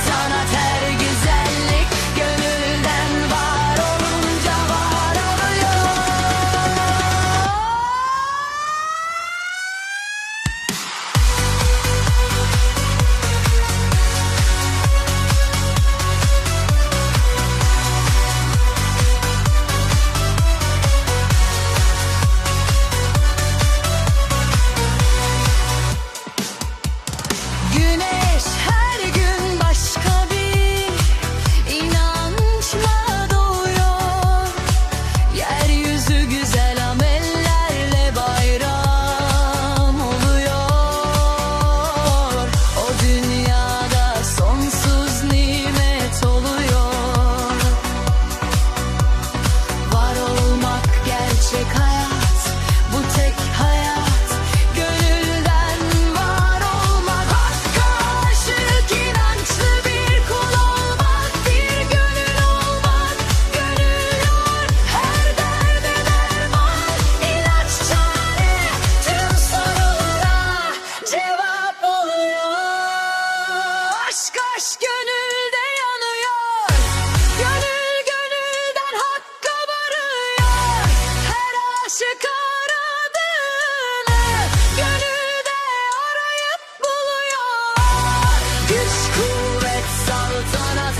it's on yüzü güzel aşk gönülde yanıyor. Gönül gönülden hakka varıyor Her aşık aradığını Gönülde arayıp buluyor. Güç kuvvet saltanat